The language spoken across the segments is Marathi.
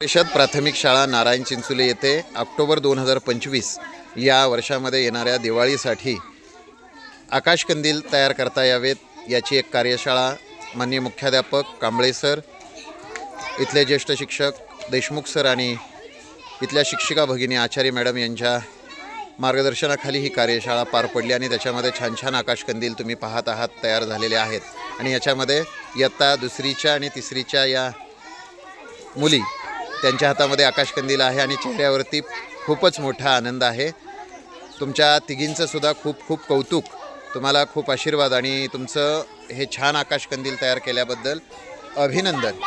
परिषद प्राथमिक शाळा नारायण चिंचुले येथे ऑक्टोबर दोन हजार पंचवीस या वर्षामध्ये येणाऱ्या दिवाळीसाठी आकाशकंदील तयार करता यावेत. याची एक कार्यशाळा माननीय मुख्याध्यापक कांबळे सर इथले ज्येष्ठ शिक्षक देशमुख सर आणि इथल्या शिक्षिका भगिनी आचार्य मॅडम यांच्या मार्गदर्शनाखाली ही कार्यशाळा पार पडली आणि त्याच्यामध्ये छान छान आकाशकंदील तुम्ही पाहत आहात तयार झालेले आहेत. आणि याच्यामध्ये इयत्ता दुसरीच्या आणि तिसरीच्या या मुली त्यांच्या हातामध्ये आकाशकंदील आहे आणि चेहऱ्यावरती खूपच मोठा आनंद आहे. तुमच्या तिघींचं सुद्धा खूप खूप कौतुक. तुम्हाला खूप आशीर्वाद आणि तुमचं हे छान आकाशकंदील तयार केल्याबद्दल अभिनंदन.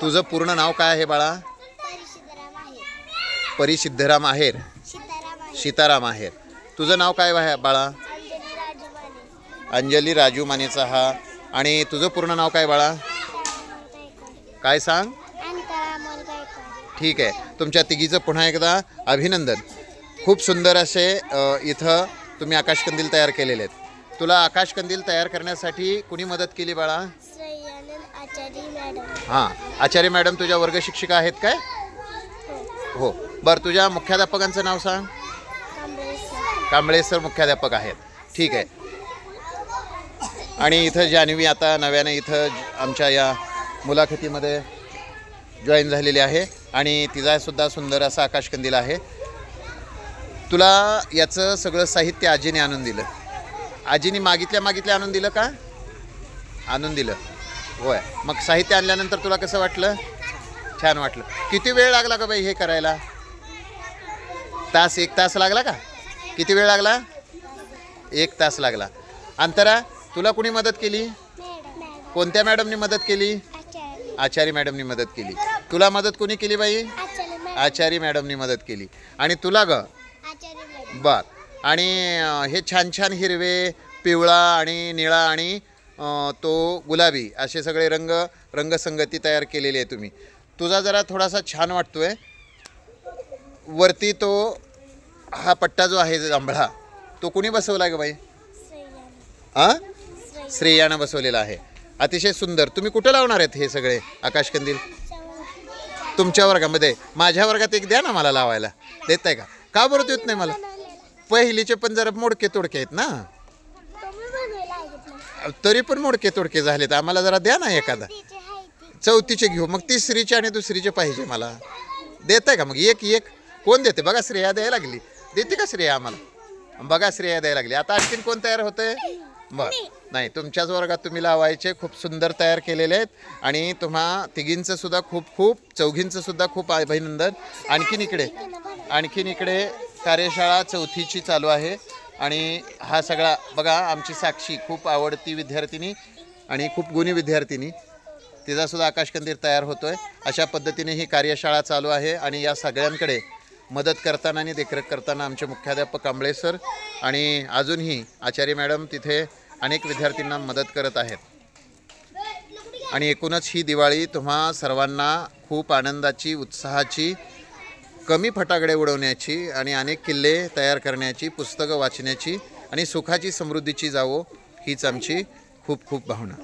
तुझं पूर्ण नाव काय आहे बाळा? परी सिद्धराम आहेर. सीताराम आहे सीताराम आहेर. तुझं नाव काय आहे बाळा? अंजली राजू मानेचा हा. आणि तुझं पूर्ण नाव काय बाळा? काय सांग? ठीक आहे. तुमच्या तिघीचं पुन्हा एकदा अभिनंदन. खूप सुंदर असे इथं तुम्ही आकाशकंदील तयार केलेले आहेत. तुला आकाशकंदील तयार करण्यासाठी कुणी मदत केली बाळा? श्रेयानंद आचार्य मॅडम. हां. आचार्य मॅडम तुझ्या वर्ग शिक्षिका आहेत काय? हो. बरं तुझ्या मुख्याध्यापकांचं नाव सांग. कांबळे सर मुख्याध्यापक आहेत. ठीक आहे. आणि इथं जान्हवी आता नव्याने इथं आमच्या या मुलाखतीमध्ये जॉईन झालेली आहे आणि तिचा सुद्धा सुंदर असा आकाशकंदील आहे. तुला याचं सगळं साहित्य आजीने आणून दिलं. आजीने मागितल्या मागितल्या आणून दिलं का? आणून दिलं. होय. मग साहित्य आणल्यानंतर तुला कसं वाटलं? छान वाटलं. किती वेळ लागला का बाई हे करायला? तास एक तास लागला का? किती वेळ लागला? एक तास लागला. अंतरा तुला कुणी मदत केली? कोणत्या मॅडमनी मदत केली? आचार्य. आचारी मॅडमनी मदत केली. तुला मदत कोणी केली बाई? आचारी मॅडमनी मदत केली. आणि तुला ग? बर. आणि हे छान छान हिरवे पिवळा आणि निळा आणि तो गुलाबी असे सगळे रंग रंगसंगती तयार केलेली आहे तुम्ही. तुझा जरा थोडासा छान वाटतोय. वरती तो हा पट्टा जो आहे जांभळा तो कुणी बसवला ग बाई? श्रेय श्रेयानं बसवलेला आहे. अतिशय सुंदर. तुम्ही कुठं लावणार आहेत हे सगळे आकाशकंदील? तुमच्या वर्गामध्ये? माझ्या वर्गात एक द्या ना मला लावायला. देत आहे का? का बरं देत नाही मला? पहिलीचे पण जरा मोडके तोडके आहेत ना? तरी पण मोडके तोडके झालेत. आम्हाला जरा द्या ना एखादा. चौथीचे घेऊ. मग तिसरीचे आणि दुसरीचे पाहिजे मला. देत आहे का? मग एक एक. कोण देते? बघा श्रेया द्यायला लागली. देते का श्रेया आम्हाला? बघा श्रेया द्यायला लागली. आता आणखीन कोण तयार होतंय? बर. नाही. तुमच्याच वर्गात तुम्ही लावायचे खूप सुंदर तयार केलेले आहेत. आणि तुम्हा तिघींचं सुद्धा खूप खूप चौघींचं सुद्धा खूप अभिनंदन. आणखीन इकडे आणखीन इकडे कार्यशाळा चौथीची चालू आहे. आणि हा सगळा बघा आमची साक्षी खूप आवडती विद्यार्थिनी आणि खूप गुणी विद्यार्थिनी. तिचा सुद्धा आकाशकंदीर तयार होतोय. अशा पद्धतीने ही कार्यशाळा चालू आहे. आणि या सगळ्यांकडे मदत करताना आणि देखरेख करताना आमचे मुख्याध्यापक कांबळे सर आणि अजूनही आचार्य मॅडम तिथे अनेक विद्यार्थ्यांना मदत करत आहेत. आणि एकूणच ही दिवाळी तुम्हा सर्वांना खूप आनंदाची उत्साहाची कमी फटाकडे उडवण्याची आणि अनेक किल्ले तयार करण्याची पुस्तकं वाचण्याची आणि सुखाची समृद्धीची जावो हीच आमची खूप खूप भावना.